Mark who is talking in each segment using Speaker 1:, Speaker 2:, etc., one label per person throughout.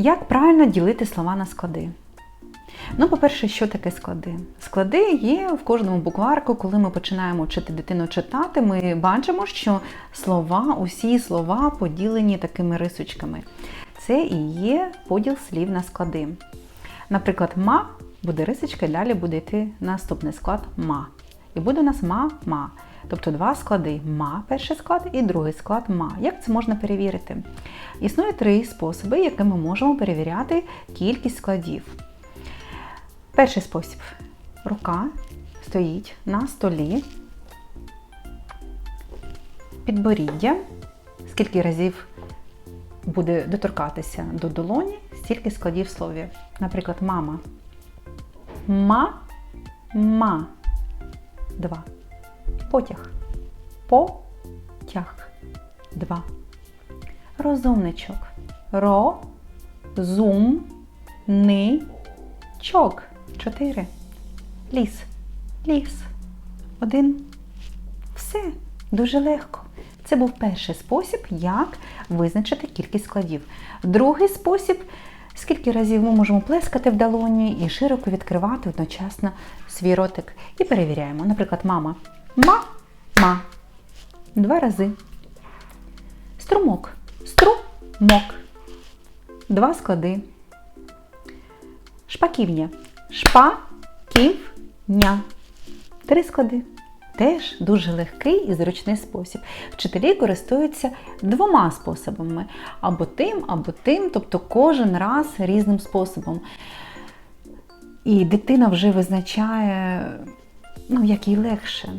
Speaker 1: Як правильно ділити слова на склади? Ну, по-перше, що таке склади? Склади є в кожному букварку, коли ми починаємо вчити дитину читати, ми бачимо, що слова, усі слова поділені такими рисочками. Це і є поділ слів на склади. Наприклад, ма буде рисочка, і далі буде йти наступний склад ма. І буде у нас ма-ма. Тобто два склади ма, перший склад і другий склад ма. Як це можна перевірити? Існує три способи, якими ми можемо перевіряти кількість складів. Перший спосіб. Рука стоїть на столі, підборіддя. Скільки разів буде доторкатися до долоні, стільки складів в слові. Наприклад, мама. Ма, ма. Два. Потяг. Потяг. Два. Розумничок. Ро, зум, ни, чок. Чотири. Ліс. Ліс. Один. Все. Дуже легко. Це був перший спосіб, як визначити кількість складів. Другий спосіб, скільки разів ми можемо плескати в долоні і широко відкривати одночасно свій ротик. І перевіряємо. Наприклад, мама. Ма, ма. Два рази. Струмок. Струмок. Два склади. Шпаківня. Шпаківня. Три склади. Теж дуже легкий і зручний спосіб. Вчителі користуються двома способами: або тим, або тим, тобто кожен раз різним способом. І дитина вже визначає, ну, як їй легше.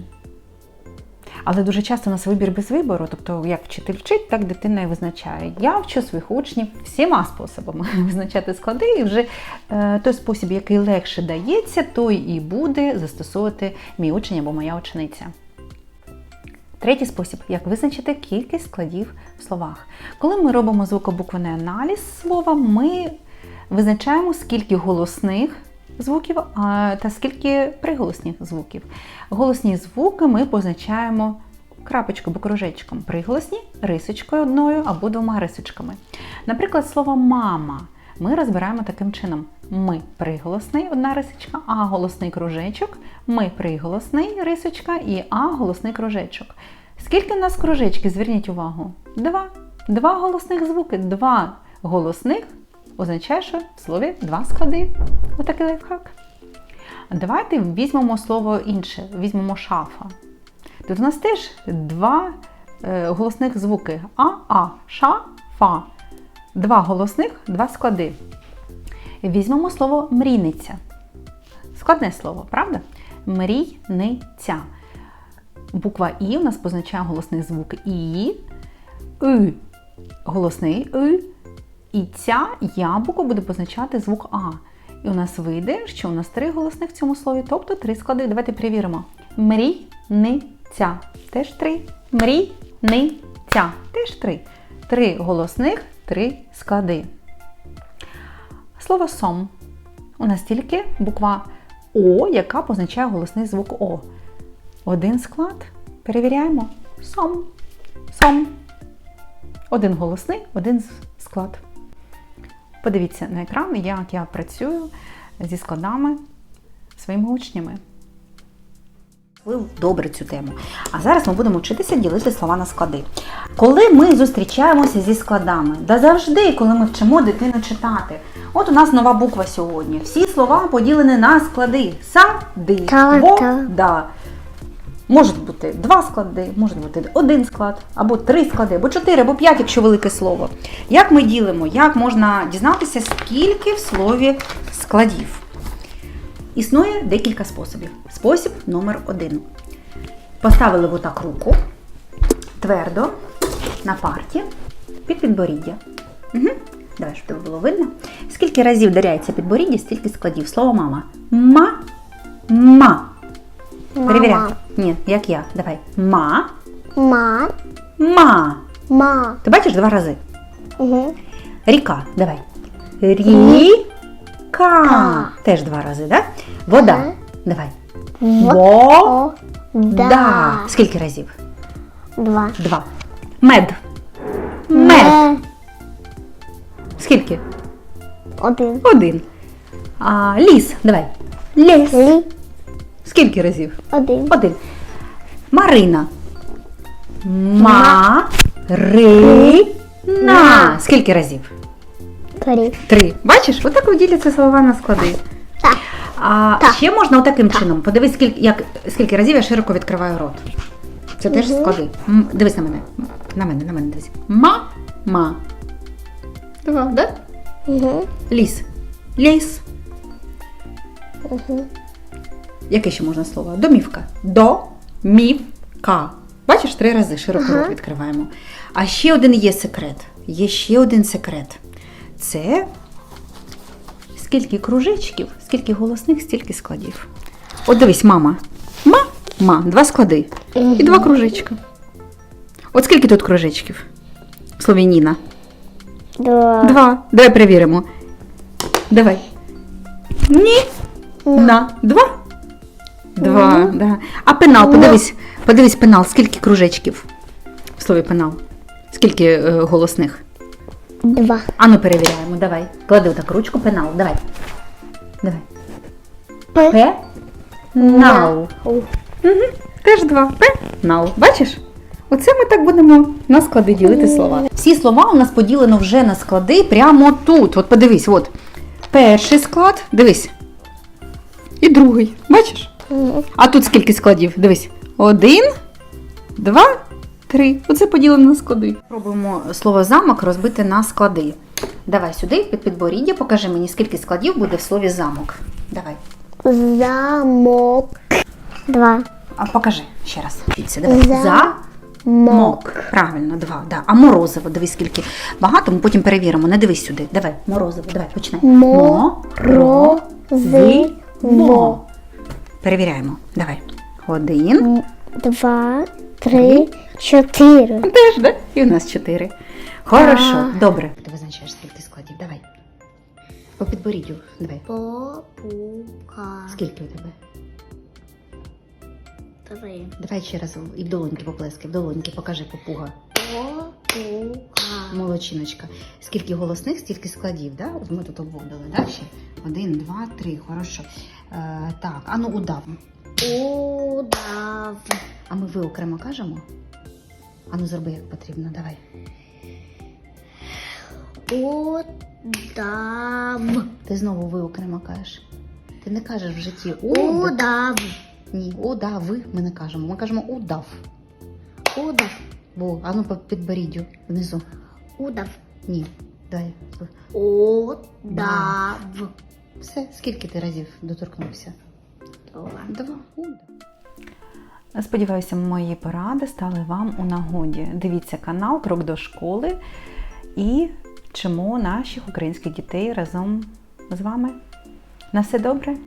Speaker 1: Але дуже часто у нас вибір без вибору, тобто як вчитель вчить, так дитина і визначає. Я вчу своїх учнів всіма способами визначати склади, і вже е, той спосіб, який легше дається, той і буде застосовувати мій учень або моя учениця. Третій спосіб, як визначити кількість складів в словах. Коли ми робимо звукобуквений аналіз слова, ми визначаємо, скільки голосних звуків та скільки приголосних звуків. Голосні звуки ми позначаємо крапочкою або кружечком. Приголосні рисочкою одною або двома рисочками. Наприклад, слово мама ми розбираємо таким чином: ми приголосний, одна рисочка, а голосний кружечок, ми приголосний рисочка і а голосний кружечок. Скільки у нас кружечків? Зверніть увагу. Два. Два голосних звуки, два голосних означає, що в слові два склади. Отакий лайфхак. Давайте візьмемо слово інше, візьмемо шафа. Тут у нас теж два е, голосних звуки А-А, ша, фа. Два голосних, два склади. Візьмемо слово мрійниця. Складне слово, правда? Мрійниця. Буква І у нас позначає голосний звук І, И. Голосний И. І ця я буква буде позначати звук А. І у нас вийде, що у нас три голосних в цьому слові, тобто три склади. Давайте перевіримо. Мрійниця. Теж три. Мрійниця. Теж три. Три голосних, три склади. Слово сом. У нас тільки буква О, яка позначає голосний звук О. Один склад. Перевіряємо. Сом. Сом. Один голосний, один склад. Подивіться на екран, як я працюю зі складами своїми учнями. Добре цю тему. А зараз ми будемо вчитися ділити слова на склади. Коли ми зустрічаємося зі складами, да завжди, коли ми вчимо дитину читати. От у нас нова буква сьогодні. Всі слова поділені на склади. Сади. Можуть бути два склади, може бути один склад, або три склади, або чотири, або п'ять, якщо велике слово. Як ми ділимо? Як можна дізнатися, скільки в слові складів? Існує декілька способів. Спосіб номер один. Поставили в отак руку твердо на парті під підборіддя. Угу. Давай, щоб тебе було видно. Скільки разів даряється підборіддя, стільки складів. Слово мама. Ма. Ма. Перевіряй. Ні, як я. Давай. Ма.
Speaker 2: Ма.
Speaker 1: Ма.
Speaker 2: Ма.
Speaker 1: Ти бачиш два рази?
Speaker 2: Угу.
Speaker 1: Ріка. Давай. Ріка. Теж два рази, да? Вода.
Speaker 2: Ага.
Speaker 1: Давай.
Speaker 2: О.
Speaker 1: Да.
Speaker 2: Да.
Speaker 1: Скільки разів?
Speaker 2: Два.
Speaker 1: Два. Мед. Мед.
Speaker 2: Ме.
Speaker 1: Скільки?
Speaker 2: Один.
Speaker 1: Один. А, ліс. Давай. Ліс.
Speaker 2: Лі.
Speaker 1: Скільки разів?
Speaker 2: Один.
Speaker 1: Один. Марина. Ма. Ри. На. Скільки разів?
Speaker 2: Три.
Speaker 1: Три. Бачиш, отак от діляться слова на склади.
Speaker 2: Так.
Speaker 1: А
Speaker 2: Так.
Speaker 1: ще можна отаким чином. Подивись, скільки, як, скільки разів я широко відкриваю рот. Це теж
Speaker 2: Мгм.
Speaker 1: склади. М, Дивись на мене. На мене, на мене дивись. Ма. Ма. Два, да?
Speaker 2: Угу.
Speaker 1: Ліс. Ліс.
Speaker 2: Угу.
Speaker 1: Яке ще можна слово? Домівка. До, мів, ка. Бачиш, три рази широко
Speaker 2: Ага.
Speaker 1: рот відкриваємо. А ще один є секрет. Є ще один секрет. Це скільки кружечків, скільки голосних, стільки складів. От дивись, мама. Ма, ма, два склади. І два кружечка. От скільки тут кружечків? В слові Ніна?
Speaker 2: Два.
Speaker 1: Два. Давай перевіримо. Давай. Ні. На. Два. Два. Да. А пенал, подивись, подивись пенал, скільки кружечків в слові пенал. Скільки е, голосних?
Speaker 2: Два.
Speaker 1: Ану перевіряємо, давай. Клади отак ручку, пенал, давай. Давай.
Speaker 2: П.
Speaker 1: П. Нал.
Speaker 2: У.
Speaker 1: Угу. Теж два. Пенал. Бачиш? Оце ми так будемо на склади ділити слова. Всі слова у нас поділено вже на склади прямо тут. От подивись, от. Перший склад, дивись. І другий. Бачиш? А тут скільки складів? Дивись. Один, два, три. Оце поділено на склади. Пробуємо слово замок розбити на склади. Давай сюди, під підборіддя, покажи мені, скільки складів буде в слові замок. Давай.
Speaker 2: Замок. Два.
Speaker 1: А покажи ще раз. Дивіться, давай.
Speaker 2: За-
Speaker 1: За.
Speaker 2: Мок.
Speaker 1: Правильно, два. Да. А морозиво, дивись, скільки багато, ми потім перевіримо. Не дивись сюди. Давай, морозиво, давай, починай.
Speaker 2: Мо-ро-зи-во.
Speaker 1: Перевіряємо. Давай. Один.
Speaker 2: Два. Три. Чотири.
Speaker 1: Теж, да? І у нас чотири. Хорошо, добре. Ти визначаєш, скільки складів. Давай. По підборіддю. Давай.
Speaker 2: Попука.
Speaker 1: Скільки у тебе?
Speaker 2: Три.
Speaker 1: Давай ще раз і в долоньки поплески, в долоньки покажи попуга.
Speaker 2: Попука.
Speaker 1: Молодчиночка. Скільки голосних, стільки складів, да? От ми тут обводили, да? Ще? Один, два, три, хорошо. Е, так, а ну удав.
Speaker 2: Удав.
Speaker 1: А ми ви окремо кажемо? А ну зроби як потрібно, давай.
Speaker 2: Удав.
Speaker 1: Ти знову ви окремо кажеш. Ти не кажеш в житті уд.
Speaker 2: Удав.
Speaker 1: Ні, удав, ми не кажемо. Ми кажемо удав.
Speaker 2: Удав.
Speaker 1: Бо, а ну по підборіддю внизу.
Speaker 2: Удав.
Speaker 1: Ні. Дай.
Speaker 2: Удав.
Speaker 1: Все, скільки ти разів доторкнувся?
Speaker 2: Два.
Speaker 1: Два.
Speaker 3: Сподіваюся, мої поради стали вам у нагоді. Дивіться канал Крок до школи і вчимо наших українських дітей разом з вами. На все добре!